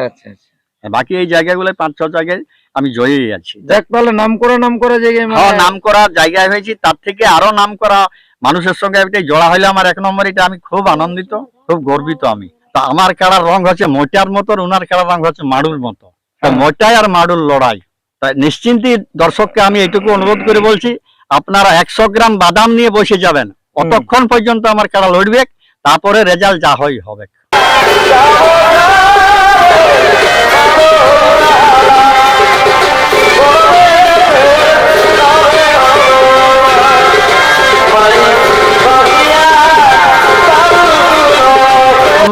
আচ্ছা আচ্ছা। বাকি এই জায়গাগুলো পাঁচ ছ জায়গায় আমি জয়ী আছি। দেখ তাহলে নাম করা নাম করা জায়গায় মানে- হ্যাঁ নাম করা জায়গায় হয়েছি তার থেকে আরও নাম করা মানুষের সঙ্গে একটা জড়া হইলে আমার এক নম্বর এটা আমি খুব আনন্দিত খুব গর্বিত আমি। তা আমার কাড়ার রং হচ্ছে মোটার মতো আর উনার কাড়ার রং হচ্ছে মাডুর মতো। হ্যাঁ। মোটাই আর মাডুর লড়াই। তাই নিশ্চিন্তি দর্শককে আমি এইটুকু অনুরোধ করে বলছি আপনারা একশো গ্রাম বাদাম নিয়ে বসে যাবেন। অতক্ষণ পর্যন্ত আমার কাড়া লড়বে তারপরে রেজাল্ট যা হয় হবে।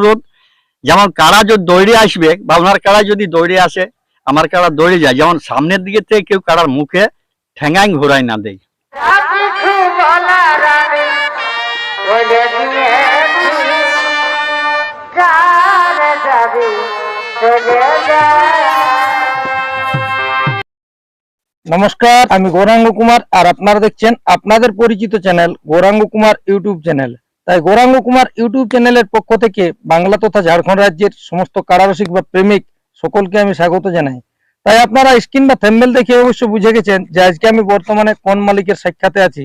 অনুরোধ যেমন কারা যদি দৌড়ে আসবে বা ওনার কারা যদি দৌড়ে আসে আমার কারা দৌড়ে যায় যেমন সামনের দিকে থেকে কেউ কারার মুখে ঠেঙ্গাই ঘোরাই না দেয়। নমস্কার আমি গৌরাঙ্গ কুমার আর আপনারা দেখছেন আপনাদের পরিচিত channel Gouranga Kumar YouTube channel. তাই গৌরাঙ্গ কুমার ইউটিউব চ্যানেলের পক্ষ থেকে বাংলা তথা ঝাড়খণ্ড রাজ্যের সমস্ত কারারসিক বা প্রেমিক সকলকে আমি স্বাগত জানাই। তাই আপনারা স্ক্রিন বা থ্যাম্বেল দেখে অবশ্য বুঝে গেছেন যে আজকে আমি বর্তমানে কোন মালিকের সাক্ষাতে আছি।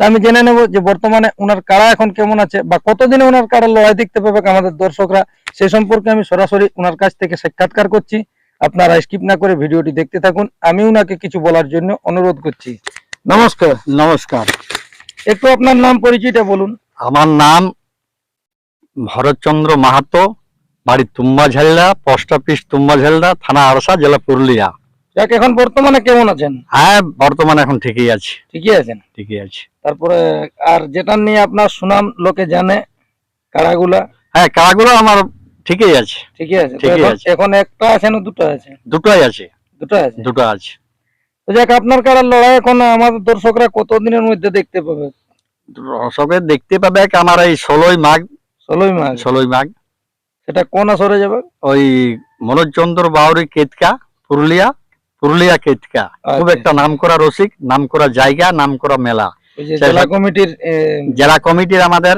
তা আমি জেনে নেব যে বর্তমানে ওনার কারা এখন কেমন আছে বা কতদিনে ওনার কারা লড়াই দেখতে পাবে আমাদের দর্শকরা সে সম্পর্কে আমি সরাসরি ওনার কাছ থেকে সাক্ষাৎকার করছি। আপনারা স্কিপ না করে ভিডিওটি দেখতে থাকুন আমি ওনাকে কিছু বলার জন্য অনুরোধ করছি। নমস্কার। নমস্কার। একটু আপনার নাম পরিচয়টা বলুন। আমার নাম ভরতচন্দ্র মাহাতো বাড়ি তুম্বা ঝালদা পোস্ট অফিস তুম্বা ঝালদা থানা আরসা জেলা পুরুলিয়া। যাক এখন বর্তমানে কেমন আছেন? হ্যাঁ বর্তমানে এখন ঠিকই আছে। ঠিকই আছেন? ঠিকই আছে। তারপরে আর যেটা নিয়ে আপনার সুনাম লোকে জানে কারাগুলা? হ্যাঁ কারাগুলো আমার ঠিকই আছে। ঠিকই আছে। ঠিকই আছে। এখন একটা আছে না দুটো আছে? দুটোই আছে। দুটো আছে? দুটো আছে। তো যাক আপনার কারার লড়াই এখন আমাদের দর্শকরা কতদিনের মধ্যে দেখতে পাবে? সবে দেখতে পাবে আমার এই ষোলোই মাঘ। ষোলোই মাস ষোলোই মাঘ। সেটা কোন আসরে যাবে? ওই মনোজচন্দ্র বাউরি কেতকা পুরুলিয়া পুরুলিয়া কেতকা। খুব আচ্ছা। একটা নাম করা রসিক নাম করা জায়গা নাম করা মেলা জেলা কমিটির জেলা কমিটির আমাদের।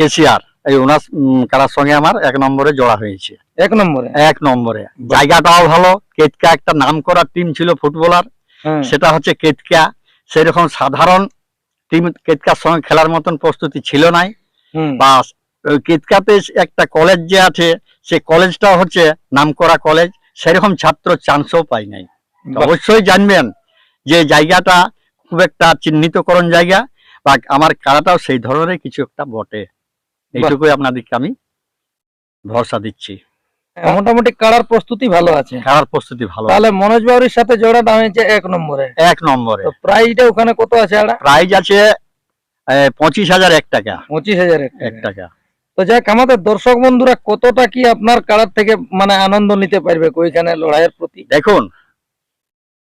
কেসিয়ার এই ওনার কারার সঙ্গে আমার এক নম্বরে জড়া হয়েছে। এক নম্বরে? এক নম্বরে। জায়গাটাও ভালো। কেতকা একটা নাম করা টিম ছিল ফুটবলার। হ্যাঁ। সেটা হচ্ছে কেতকা। সেরকম সাধারণ টিম কেতকার সঙ্গে খেলার মতন প্রস্তুতি ছিল নাই। বা কেতকাতে একটা কলেজ যে আছে সে কলেজটাও হচ্ছে নামকরা কলেজ সেরকম ছাত্র চান্সও পাই নাই। অবশ্যই জানবেন যে জায়গাটা খুব একটা চিহ্নিতকরণ জায়গা বা আমার কারাটাও সেই ধরনের কিছু একটা বটে। এইটুকুই আপনাদেরকে আমি ভরসা দিচ্ছি। মোটামুটি কারার প্রস্তুতি ভালো আছে। খেলার প্রস্তুতি ভালো তাহলে মনোজ বাউরির সাথে জোড়াটা হয়েছে এক নম্বরে। এক নম্বরে। তো প্রাইজটা ওখানে কত আছে প্রাইজ আছে পঁচিশ হাজার এক টাকা। পঁচিশ হাজার এক টাকা। তো যাক আমাদের দর্শক বন্ধুরা কতটা কি আপনার কারার থেকে মানে আনন্দ নিতে পারবে ওইখানে লড়াইয়ের প্রতি? দেখুন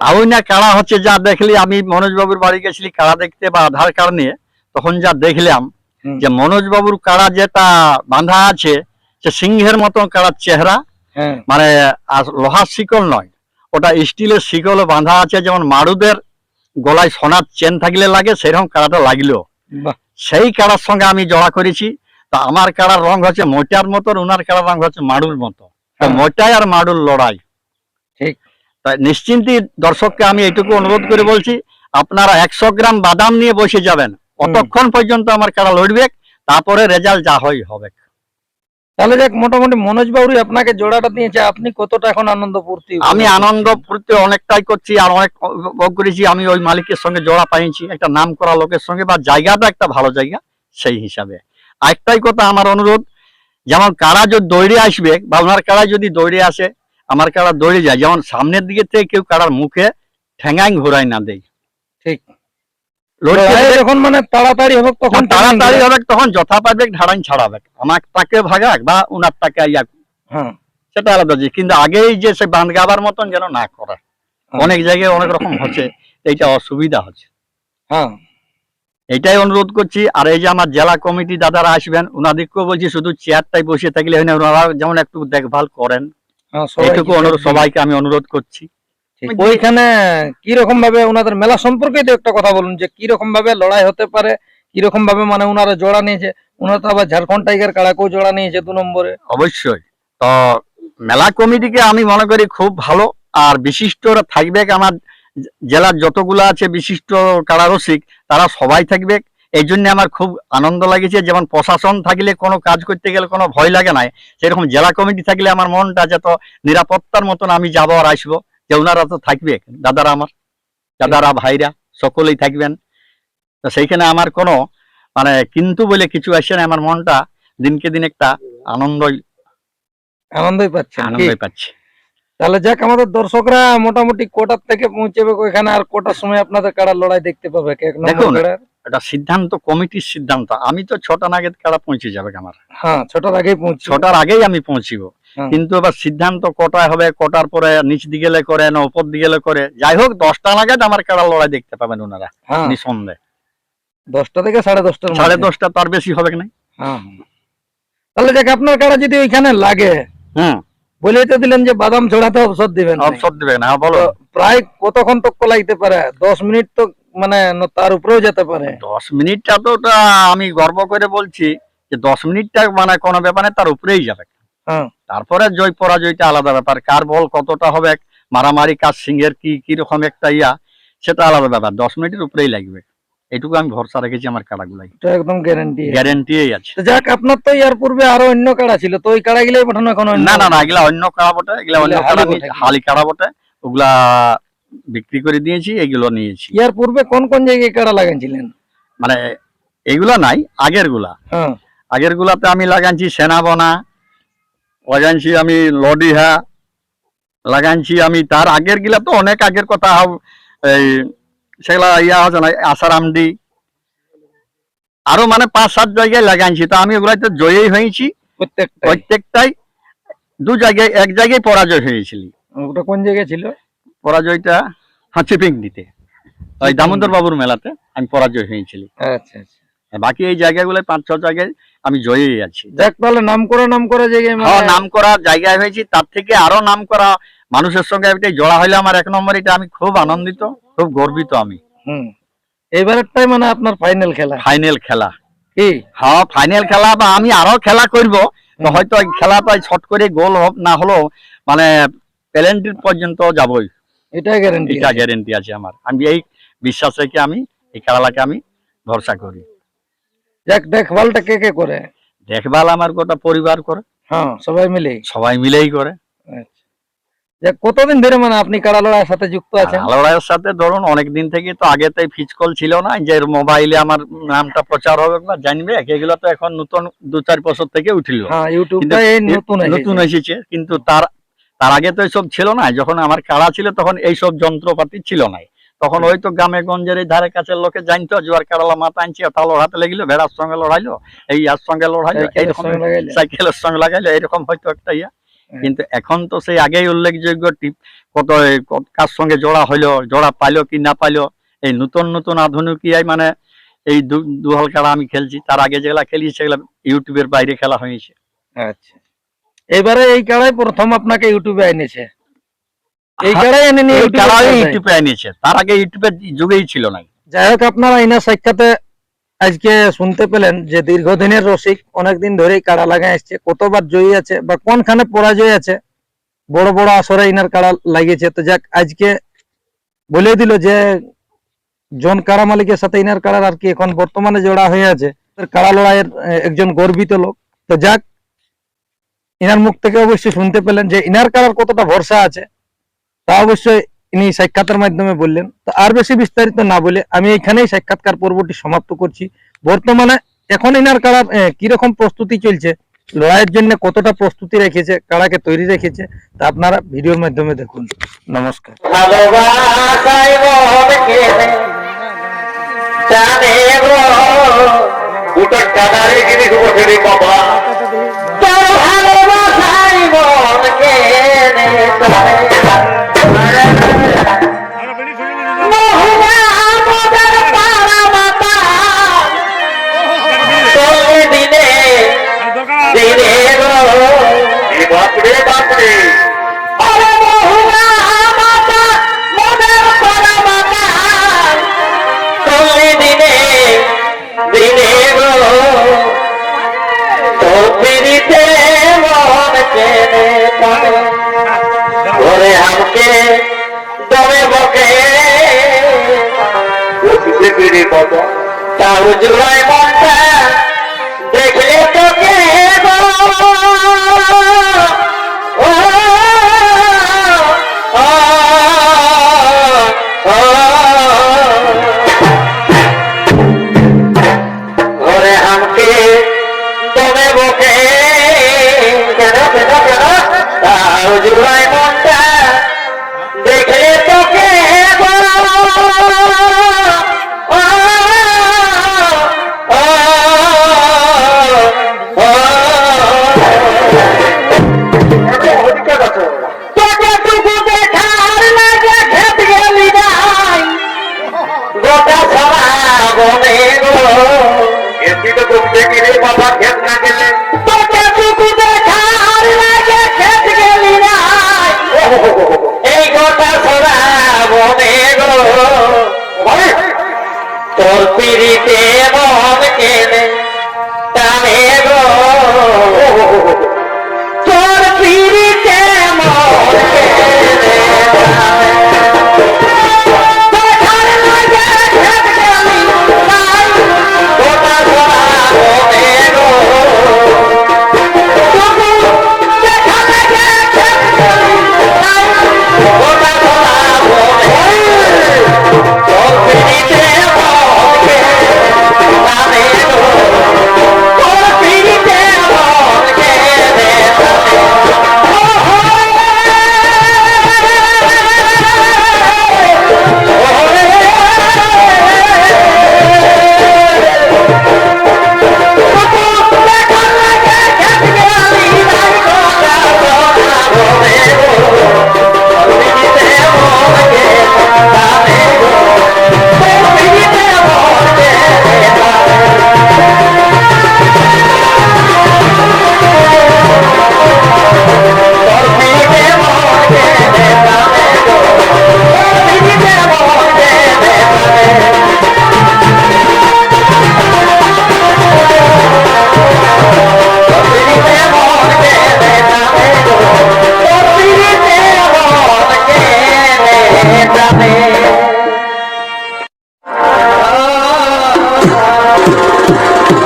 তাও না কারা হচ্ছে যা দেখলি আমি মনোজ বাবুর বাড়ি গেছিলি কারা দেখতে বা আধার কার্ড নিয়ে তখন যা দেখলাম যে মনোজ বাবুর কারা যেটা বাঁধা আছে সে সিংহের মতো কারার চেহারা হ্যাঁ। মানে লোহার শিকল নয়। ওটা স্টিলের শিকল বাঁধা আছে যেমন মারুদের গলায় সোনার চেন থাকলে লাগে সেরকম কারাটা লাগল। সেই কারার সঙ্গে আমি জড়া করেছি। তা আমার কারার রং হচ্ছে মোটার মতো আর উনার কারার রং হচ্ছে মাড়ুর মতো। হ্যাঁ। মোটাই আর মাড়ুর লড়াই। ঠিক। তাই নিশ্চিন্তি দর্শককে আমি এইটুকু অনুরোধ করে বলছি আপনারা একশো গ্রাম বাদাম নিয়ে বসে যাবেন। অতক্ষণ পর্যন্ত আমার কারা লড়বে তারপরে রেজাল্ট যা হয় হবে। তাহলে যাক মোটামুটি মনোজ বাউরি আপনাকে জোড়াটা দিয়েছে আপনি কতটা এখন আনন্দ ফুর্তি আমি আনন্দ ফুর্তি অনেকটাই করছি আর অনেক করেছি। আমি ওই মালিকের সঙ্গে জোড়া পাইছি একটা নাম করা লোকের সঙ্গে বা জায়গাটা একটা ভালো জায়গা সেই হিসাবে। আরেকটাই কথা আমার অনুরোধ যেমন কারা যদি দৌড়ে আসবে বা ওনার কারা যদি দৌড়ে আসে আমার কারা দৌড়ে যায় যেমন সামনের দিকে থেকে কেউ কারার মুখে ঠেঙ্গাই ঘোরাই না দেয়। ঠিক। যখন মানে তাড়াতাড়ি হবে তখন তাড়াতাড়ি হবে। তখন যথা পাবে ঢাড়াই ছাড়াবে আমার তাকে ভাগাক বা উনার তাকে ইয়া হ্যাঁ। সেটা আলাদা জিনিস। কিন্তু আগেই যে সে বাঁধ গাবার মতন যেন না করে। হ্যাঁ। অনেক জায়গায় অনেক রকম হচ্ছে এইটা অসুবিধা হচ্ছে। হ্যাঁ। এটাই অনুরোধ করছি। আর এই যে আমার জেলা কমিটি দাদারা আসবেন ওনাদেরকেও বলছি শুধু চেয়ারটাই বসে থাকলে হয় না ওনারা যেমন একটু দেখভাল করেন। হ্যাঁ এইটুকু অনুরোধ সবাইকে আমি অনুরোধ করছি। ওইখানে কি রকম ভাবে ওনাদের মেলা সম্পর্কে তো একটা কথা বলুন যে কি রকম ভাবে লড়াই হতে পারে কি রকম ভাবে মানে ওনারা জোড়া নিয়েছে। ওনারা তো আবার ঝাড়খণ্ড টাইগার কাড়াকেও জোড়া নিয়েছে দু নম্বরে। অবশ্যই। তো মেলা কমিটিকে আমি মনে করি খুব ভালো আর বিশিষ্টরা থাকবে আমার জেলার যতগুলো আছে বিশিষ্ট কারারসিক তারা সবাই থাকবে। এই জন্য আমার খুব আনন্দ লাগেছে যেমন প্রশাসন থাকলে কোনো কাজ করতে গেলে কোনো ভয় লাগে না। সেরকম জেলা কমিটি থাকলে আমার মনটা যত নিরাপত্তার মতন আমি যাব আর আসব। যে ওনারা তো থাকবে দাদারা আমার দাদারা ভাইরা সকলেই থাকবেন তো সেইখানে আমার কোনো মানে কিন্তু বলে কিছু আসছে না আমার মনটা দিনকে দিন একটা আনন্দই আনন্দই পাচ্ছেন কি? আনন্দই পাচ্ছে তাহলে যাক আমাদের দর্শকরা মোটামুটি কোটার থেকে পৌঁছবে ওইখানে আর কোটার সময় আপনাদের কাড়ার লড়াই দেখতে পাবে দেখুন। এটা সিদ্ধান্ত কমিটির সিদ্ধান্ত আমি তো ছটা নাগাদ কারা পৌঁছে যাবে আমার হ্যাঁ ছোটার আগেই পৌঁছে ছটার আগেই আমি পৌঁছিব। কিন্তু এবার সিদ্ধান্ত কটায় হবে কটার পরে নিচ দিকে করে না উপর দিকে করে? যাই হোক দশটা নাগাদ আমার কারা লড়াই দেখতে পাবেন ওনারা হ্যাঁ। নিঃসন্দেহে। দশটা থেকে সাড়ে দশটা সাড়ে। দশটা তার বেশি হবে না হ্যাঁ হ্যাঁ। তাহলে যাক আপনার কাড়া যদি ওইখানে লাগে বলেই তো দিলেন যে বাদাম ছড়াতে অবসর দিবেন অবসর দেবে না হ্যাঁ, বলো। প্রায় কতক্ষণ তক লাগতে পারে? দশ মিনিট তো মানে তার উপরেও যেতে পারে। দশ মিনিটটা তো আমি গর্ব করে বলছি যে দশ মিনিটটা মানে কোনো ব্যাপারে তার উপরেই যাবে। হ্যাঁ তারপরে জয় পরাজয়টা আলাদা ব্যাপার। কার বল কতটা হবে মারামারি কার সিংহের কি কীরকম একটা ইয়া সেটা আলাদা ব্যাপার। দশ মিনিটের উপরেই লাগবে। এটুকু আমি ভরসা রেখেছি আমার কাড়াগুলাই। এটা একদম গ্যারান্টি গ্যারেন্টিই আছে। যাক আপনার তো ইয়ার পূর্বে আরও অন্য কাড়া ছিল। তো ওই কাড়া গুলাই পাঠানো এখন না না না এগুলা অন্য কাড়া বটে এগুলা অন্য কাড়া। হালি কাড়া বটে। ওগুলা বিক্রি করে দিয়েছি এগুলো নিয়েছি। ইয়ার পূর্বে কোন কোন জায়গায় কাড়া লাগাইছিলেন? মানে এগুলা নাই আগেরগুলা হ্যাঁ। আগের গুলাতে আমি লাগাইছি সেনাবনা লাগাইছি আমি লডিহা লাগাইছি আমি তার আগের গিলা তো অনেক আগের কথা এই সেগুলা ইয়া হচ্ছে না আসারামডি আরও মানে পাঁচ সাত জায়গায় লাগাইছি তা আমি ওগুলাতে জয়ী হয়েছি। প্রত্যেকটাই? দু জায়গায় এক জায়গায় পরাজয় হয়েছিল। ওটা কোন জায়গায় ছিল? পরাজয়টা হ্যাঁ চিপিংডিতে ওই দামোদর বাবুর মেলাতে আমি পরাজয় হয়েছিল। আচ্ছা আচ্ছা। বাকি এই জায়গাগুলো পাঁচ ছ জায়গায় আমি জয়ী আছি। দেখ তাহলে নাম করা নাম করা জায়গায় মানে- হ্যাঁ নাম করা জায়গায় হয়েছি তার থেকে আরও নাম করা মানুষের সঙ্গে এটা জড়া হইলে আমার এক নম্বর এটা আমি খুব আনন্দিত খুব গর্বিত আমি। হুম। এবারেরটাই মানে আপনার ফাইনাল খেলা। ফাইনাল খেলা। কি? হ্যাঁ ফাইনাল খেলা বা আমি আরও খেলা করব হয়তো খেলাটাই ছট করে গোল না হলেও মানে প্যালেন্টির পর্যন্ত যাবই। এটাই গ্যারান্টি এটা গ্যারেন্টি আছে আমার। আমি এই বিশ্বাস রেখে আমি এই খেলাটাকে আমি ভরসা করি। যাক দেখভালটা কে কে করে? দেখভাল আমার গোটা পরিবার করে। হ্যাঁ সবাই মিলে সবাই মিলেই করে। আচ্ছা। কতদিন ধরে মানে আপনি কাড়া লড়াইয়ের সাথে যুক্ত আছেন? আলোড়াইয়ের সাথে ধরুন অনেক দিন থেকে তো আগে তো ফিজকল ছিল না যে মোবাইলে আমার নামটা প্রচার হবে না জানবে এগুলো তো এখন নতুন দু চার বছর থেকে উঠিল। হ্যাঁ নতুন নতুন এসেছে। কিন্তু তার তার আগে তো এসব ছিল না যখন আমার কাড়া ছিল তখন এইসব যন্ত্রপাতি ছিল না তখন ওই তো গ্রামে গঞ্জের এই ধারে কাছের লোকে জানতো জোয়ার কাড়ালা মাথা আনছি তা লড়াতে লেগিল ভেড়ার সঙ্গে লড়াইলো এই আর সঙ্গে লড়াইলো সাইকেলের এইরকম সঙ্গে সাইকেলের সঙ্গে লাগাইলো এরকম হয়তো একটা ইয়া। হ্যাঁ। কিন্তু এখন তো সেই আগেই উল্লেখযোগ্য টিপ কত কার সঙ্গে জোড়া হইল জোড়া পাইলো কি না পাইলো এই নতুন নতুন আধুনিক ইয়াই মানে এই দু- দুহাল খেলা আমি খেলছি তার আগে যেগুলা খেলি সেগুলা ইউটিউবের বাইরে খেলা হয়েছে। আচ্ছা। এবারে এই কাড়াই প্রথম আপনাকে ইউটিউবে এনেছে এই কাড়াই এনে নিয়ে ইউটিউবে এনেছে। তার আগে ইউটিউবের যুগেই ছিল না। যাই হোক আপনারা সাক্ষাতে আজকে শুনতে পেলেন যে দীর্ঘদিনের রসিক অনেকদিন ধরেই কাড়া লাগা আসছে। কতবার জয়ী আছে বা কোনখানে পরাজয় আছে বড় বড় আসরে ইনার কাড়া লাগিয়েছে। তো যাক আজকে বলে দিল যে জন কাড়া মালিকের সাথে ইনার কাড়ার আর কি এখন বর্তমানে জোড়া হয়ে আছে। কাড়া লড়াইয়ের একজন গর্বিত লোক। তো যাক ইনার মুখ থেকে অবশ্যই শুনতে পেলেন যে ইনার কাড়ার কতটা ভরসা আছে। তা অবশ্যই ইনি সাক্ষাতের মাধ্যমে বললেন। তো আর বেশি বিস্তারিত না বলে আমি এখানেই সাক্ষাৎকার পর্বটি সমাপ্ত করছি। বর্তমানে এখন ইনার কারা কীরকম প্রস্তুতি চলছে, লড়াইয়ের জন্য কতটা প্রস্তুতি রেখেছে কাড়াকে তৈরি রেখেছে, তা আপনারা ভিডিওর মাধ্যমে দেখুন। নমস্কার। ওরে আমাকে দমে বকে। তাও জুড়াই